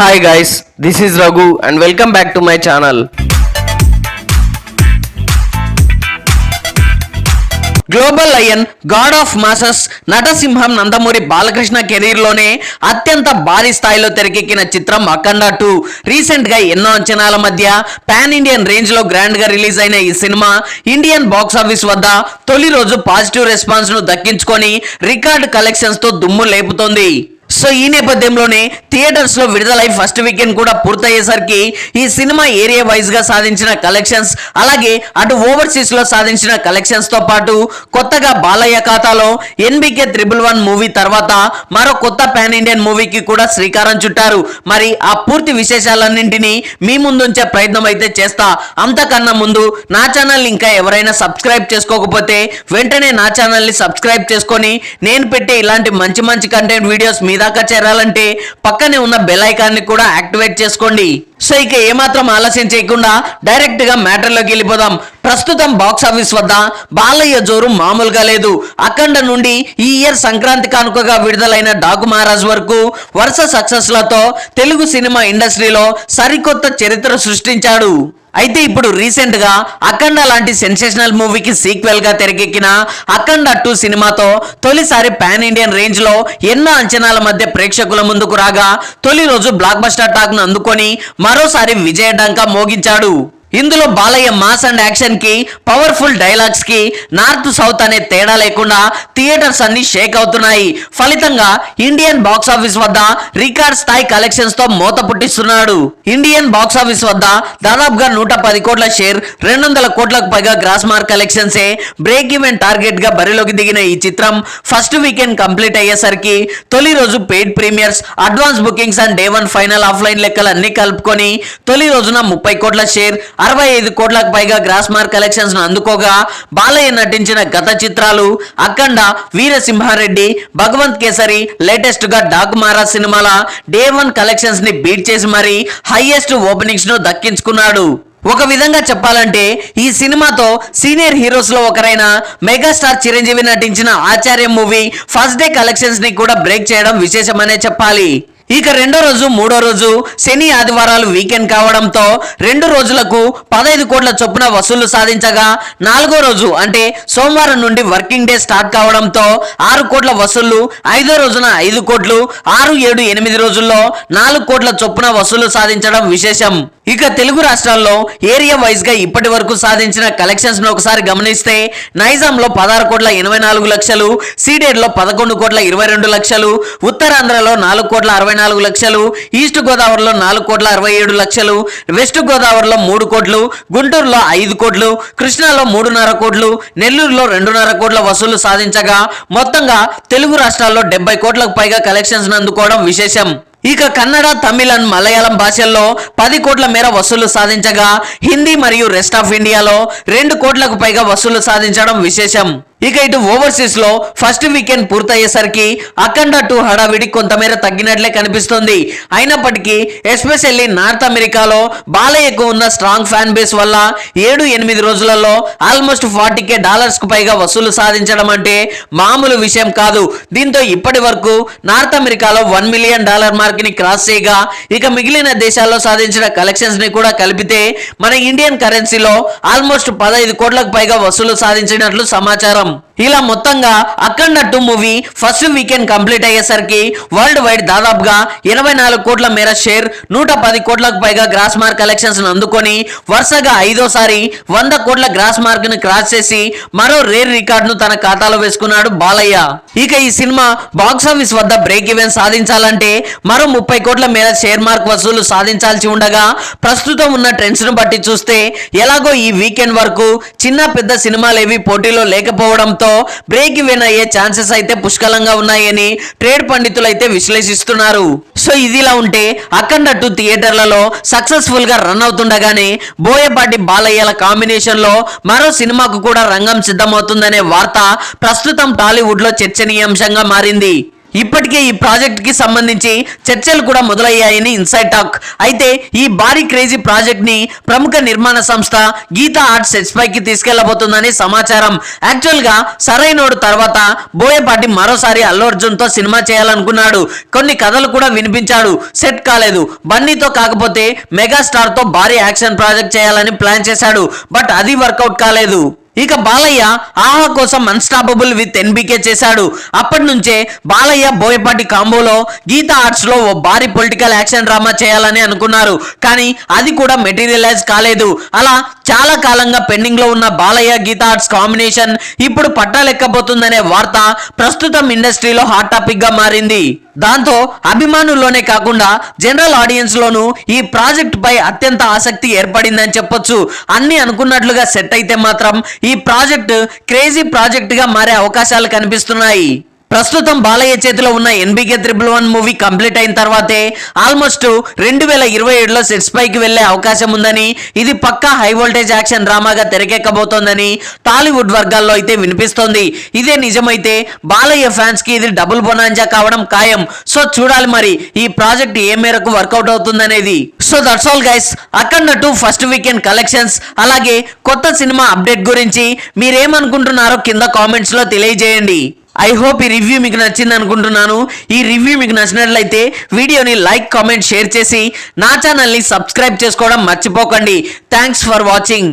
Hi guys this is Raghu and welcome back to my channel global lion god of masses నటసింహం Nandamuri Balakrishna కెరీర్లోనే అత్యంత భారీ స్థాయిలో తెరకెక్కిన చిత్రం అఖండ టూ. రీసెంట్గా ఎన్నో అంచనాల మధ్య పాన్ ఇండియన్ రేంజ్లో గ్రాండ్గా రిలీజ్ అయిన ఈ సినిమా ఇండియన్ బాక్స్ ఆఫీస్ వద్ద తొలి రోజు పాజిటివ్ రెస్పాన్స్ను దక్కించుకొని రికార్డ్ కలెక్షన్స్తో దుమ్ము లేపుతోంది. సో ఈ నేపథ్యంలోనే థియేటర్స్లో విడుదలై ఫస్ట్ వీకెండ్ కూడా పూర్తయ్యేసరికి ఈ సినిమా ఏరియా వైజ్గా సాధించిన కలెక్షన్స్ అలాగే అటు ఓవర్సీస్లో సాధించిన కలెక్షన్స్తో పాటు కొత్తగా బాలయ్య ఖాతాలో ఎన్బికే త్రిబుల్ వన్ మూవీ తర్వాత మరో కొత్త పాన్ ఇండియన్ మూవీకి కూడా శ్రీకారం చుట్టారు. మరి ఆ పూర్తి విశేషాలన్నింటినీ మీ ముందుంచే ప్రయత్నం అయితే చేస్తా. అంతకన్నా ముందు నా ఛానల్ ఇంకా ఎవరైనా సబ్స్క్రైబ్ చేసుకోకపోతే వెంటనే నా ఛానల్ని సబ్స్క్రైబ్ చేసుకొని నేను పెట్టే ఇలాంటి మంచి మంచి కంటెంట్ వీడియోస్ మీ దాకా చేరాలంటే పక్కనే ఉన్న బెల్ ఐకాన్ని కూడా యాక్టివేట్ చేసుకోండి. సో ఇక ఏమాత్రం ఆలస్యం చేయకుండా డైరెక్ట్గా మ్యాటర్లోకి వెళ్ళిపోదాం. ప్రస్తుతం బాక్స్ ఆఫీస్ వద్ద బాలయ్య జోరు మామూలుగా లేదు. అఖండ నుండి ఈ ఇయర్ సంక్రాంతి కానుకగా విడుదలైన డాకు మహారాజ్ వరకు వరుస సక్సెస్లతో తెలుగు సినిమా ఇండస్ట్రీలో సరికొత్త చరిత్ర సృష్టించాడు. అయితే ఇప్పుడు రీసెంట్గా అఖండ లాంటి సెన్సేషనల్ మూవీకి సీక్వెల్గా తెరకెక్కిన అఖండ టూ సినిమాతో తొలిసారి పాన్ ఇండియన్ రేంజ్లో ఎన్నో అంచనాల మధ్య ప్రేక్షకుల ముందుకు రాగా తొలి రోజు బ్లాక్ బస్టర్ టాక్ను అందుకొని మరోసారి విజయ డంకా మోగించాడు. ఇందులో బాలయ్య మాస్ అండ్ యాక్షన్కి పవర్ఫుల్ డైలాగ్స్కి నార్త్ సౌత్ అనే తేడా లేకుండా థియేటర్స్ అన్ని షేక్ అవుతున్నాయి. ఫలితంగా ఇండియన్ బాక్స్ ఆఫీస్ వద్ద రికార్డ్ స్థాయి కలెక్షన్స్తో మూత పుట్టిస్తున్నాడు. ఇండియన్ బాక్స్ ఆఫీస్ వద్ద దాదాపుగా నూట పది కోట్ల షేర్ రెండు వందల కోట్లకు పైగా gross mark collections break even టార్గెట్గా బరిలోకి దిగిన ఈ చిత్రం ఫస్ట్ వీకెండ్ కంప్లీట్ అయ్యేసరికి తొలి రోజు paid premieres advance bookings and day one final offline లెక్కలు అన్ని కలుపుకొని తొలి రోజున ముప్పై కోట్ల షేర్ అరవై ఐదు కోట్లకు పైగా గ్రాస్ మార్క్ కలెక్షన్స్ను అందుకోగా బాలయ్య నటించిన గత చిత్రాలు అఖండ వీరసింహారెడ్డి భగవంత్ కేసరి లేటెస్ట్గా డాక్ మారా సినిమాల డే వన్ కలెక్షన్స్ని బీట్ చేసి మరీ హైయెస్ట్ ఓపెనింగ్స్ను దక్కించుకున్నాడు. ఒక విధంగా చెప్పాలంటే ఈ సినిమాతో సీనియర్ హీరోస్లో ఒకరైన మెగాస్టార్ చిరంజీవి నటించిన ఆచార్య మూవీ ఫస్ట్ డే కలెక్షన్స్ని కూడా బ్రేక్ చేయడం విశేషమనే చెప్పాలి. ఇక రెండో రోజు మూడో రోజు శని ఆదివారాలు వీకెండ్ కావడంతో రెండు రోజులకు పదహైదు కోట్ల చొప్పున వసూళ్ళు సాధించగా నాలుగో రోజు అంటే సోమవారం నుండి వర్కింగ్ డే స్టార్ట్ కావడంతో ఆరు కోట్ల వసూళ్ళు ఐదో రోజున ఐదు కోట్లు ఆరు ఏడు ఎనిమిది రోజుల్లో నాలుగు కోట్ల చొప్పున వసూళ్ళు సాధించడం విశేషం. ఇక తెలుగు రాష్ట్రాల్లో ఏరియా వైజ్గా ఇప్పటి వరకు సాధించిన కలెక్షన్స్ను ఒకసారి గమనిస్తే నైజాం లో పదహారు కోట్ల ఎనభై నాలుగు లక్షలు సీడెడ్లో పదకొండు కోట్ల ఇరవై రెండు లక్షలు ఉత్తరాంధ్రలో నాలుగు కోట్ల అరవై నాలుగు లక్షలు ఈస్ట్ గోదావరిలో నాలుగు కోట్ల అరవై ఏడు లక్షలు వెస్ట్ గోదావరిలో మూడు కోట్లు గుంటూరులో ఐదు కోట్లు కృష్ణాలో మూడున్నర కోట్లు నెల్లూరులో రెండున్నర కోట్ల వసూలు సాధించగా మొత్తంగా తెలుగు రాష్ట్రాల్లో డెబ్బై కోట్లకు పైగా కలెక్షన్స్ అందుకోవడం విశేషం. ఇక కన్నడ తమిళం అండ్ మలయాళం భాషల్లో పది కోట్ల మేర వసూలు సాధించగా హిందీ మరియు రెస్ట్ ఆఫ్ ఇండియాలో రెండు కోట్లకు పైగా వసూలు సాధించడం విశేషం. ఇక ఇటు ఓవర్సీస్లో ఫస్ట్ వీకెండ్ పూర్తయ్యేసరికి అఖండ టూ హడావిడి కొంతమేర తగ్గినట్లే కనిపిస్తుంది. అయినప్పటికీ ఎస్పెషల్లీ నార్త్ అమెరికాలో బాలయ్యకు ఉన్న స్ట్రాంగ్ ఫ్యాన్ బేస్ వల్ల ఏడు ఎనిమిది రోజులలో ఆల్మోస్ట్ ఫార్టీ కే డాలర్స్కు పైగా వసూలు సాధించడం అంటే మామూలు విషయం కాదు. దీంతో ఇప్పటి వరకు నార్త్ అమెరికాలో వన్ మిలియన్ డాలర్ మార్క్ని క్రాస్ చేయగా ఇక మిగిలిన దేశాల్లో సాధించిన కలెక్షన్స్ని కూడా కలిపితే మన ఇండియన్ కరెన్సీలో ఆల్మోస్ట్ పదహైదు కోట్లకు పైగా వసూలు సాధించినట్లు సమాచారం. come. ఇలా మొత్తంగా Akhanda two movie first weekend complete అయ్యేసరికి వరల్డ్ వైడ్ దాదాపుగా ఇరవై నాలుగు కోట్ల మేర షేర్ నూట పది కోట్లకు పైగా గ్రాస్ మార్క్ కలెక్షన్స్ అందుకొని వరుసగా ఐదోసారి వంద కోట్ల గ్రాస్ మార్క్ను క్రాస్ చేసి మరో రేర్ రికార్డ్ను తన ఖాతాలో వేసుకున్నాడు బాలయ్య. ఇక ఈ సినిమా బాక్స్ ఆఫీస్ వద్ద బ్రేక్ ఈవెన్ సాధించాలంటే మరో ముప్పై కోట్ల మేర షేర్ మార్క్ వసూలు సాధించాల్సి ఉండగా ప్రస్తుతం ఉన్న ట్రెండ్స్ను బట్టి చూస్తే ఎలాగో ఈ వీకెండ్ వరకు చిన్న పెద్ద సినిమాలేవి పోటీలో లేకపోవడంతో బ్రేక్ ఈవెన్ అయ్యే ఛాన్సెస్ అయితే పుష్కలంగా ఉన్నాయని ట్రేడ్ పండితులు అయితే విశ్లేషిస్తున్నారు. సో ఇదిలా ఉంటే అఖండ టూ థియేటర్లలో సక్సెస్ఫుల్గా రన్ అవుతుండగానే బోయపాటి బాలయ్యల కాంబినేషన్లో మరో సినిమాకు కూడా రంగం సిద్ధమవుతుందనే వార్త ప్రస్తుతం టాలీవుడ్లో చర్చనీయాంశంగా మారింది. ఇప్పటికే ఈ ప్రాజెక్ట్కి సంబంధించి చర్చలు కూడా మొదలయ్యాయని ఇన్సైడ్ టాక్. అయితే ఈ భారీ క్రేజీ ప్రాజెక్ట్ని ప్రముఖ నిర్మాణ సంస్థ గీతా ఆర్ట్స్ సెట్స్ పైకి తీసుకెళ్ళబోతుందని సమాచారం. యాక్చువల్గా సరైనోడు తర్వాత బోయపాటి మరోసారి అల్లు అర్జున్తో సినిమా చేయాలనుకున్నాడు. కొన్ని కథలు కూడా వినిపించాడు. సెట్ కాలేదు. బన్నీతో కాకపోతే మెగాస్టార్తో భారీ యాక్షన్ ప్రాజెక్ట్ చేయాలని ప్లాన్ చేశాడు. బట్ అది వర్కౌట్ కాలేదు. ఇక బాలయ్య ఆహా కోసం అన్స్టాపబుల్ విత్ ఎన్బికే చేశాడు. అప్పటి నుంచే బాలయ్య బోయపాటి కాంబోలో గీతా ఆర్ట్స్లో ఓ భారీ పొలిటికల్ యాక్షన్ డ్రామా చేయాలని అనుకున్నారు. కానీ అది కూడా మెటీరియలైజ్ కాలేదు. అలా చాలా కాలంగా పెండింగ్లో ఉన్న బాలయ్య గీతా ఆర్ట్స్ కాంబినేషన్ ఇప్పుడు పట్టాలెక్కబోతుందనే వార్త ప్రస్తుతం ఇండస్ట్రీలో హాట్ టాపిక్గా మారింది. దాంతో అభిమానుల్లోనే కాకుండా జనరల్ ఆడియన్స్ లోనూ ఈ ప్రాజెక్ట్ పై అత్యంత ఆసక్తి ఏర్పడిందని చెప్పొచ్చు. అన్ని అనుకున్నట్లుగా సెట్ అయితే మాత్రం ఈ ప్రాజెక్టు క్రేజీ ప్రాజెక్టుగా మారే అవకాశాలు కనిపిస్తున్నాయి. ప్రస్తుతం బాలయ్య చేతిలో ఉన్న NBK triple one movie complete అయిన తర్వాతే ఆల్మోస్ట్ రెండు వేల ఇరవై ఏడులో సెట్స్ పైకి వెళ్ళే అవకాశం ఉందని ఇది పక్కా హై వోల్టేజ్ యాక్షన్ డ్రామాగా తెరకెక్కబోతోందని టాలీవుడ్ వర్గాల్లో అయితే వినిపిస్తోంది. ఇదే నిజమైతే బాలయ్య ఫ్యాన్స్కి ఇది డబుల్ బొనాంజా కావడం ఖాయం. సో చూడాలి మరి ఈ ప్రాజెక్ట్ ఏ మేరకు వర్కౌట్ అవుతుందనేది. సో దట్స్ ఆల్ గైస్ అక్కడ టు ఫస్ట్ వీకెండ్ కలెక్షన్స్ అలాగే కొత్త సినిమా అప్డేట్ గురించి మీరేమనుకుంటున్నారో కింద కామెంట్స్లో తెలియజేయండి. ఐ హోప్ ఈ రివ్యూ మీకు నచ్చింది అనుకుంటున్నాను. ఈ రివ్యూ మీకు నచ్చినట్లయితే వీడియోని లైక్ కామెంట్ షేర్ చేసి నా ఛానల్ని సబ్స్క్రైబ్ చేసుకోవడం మర్చిపోకండి. Thanks for watching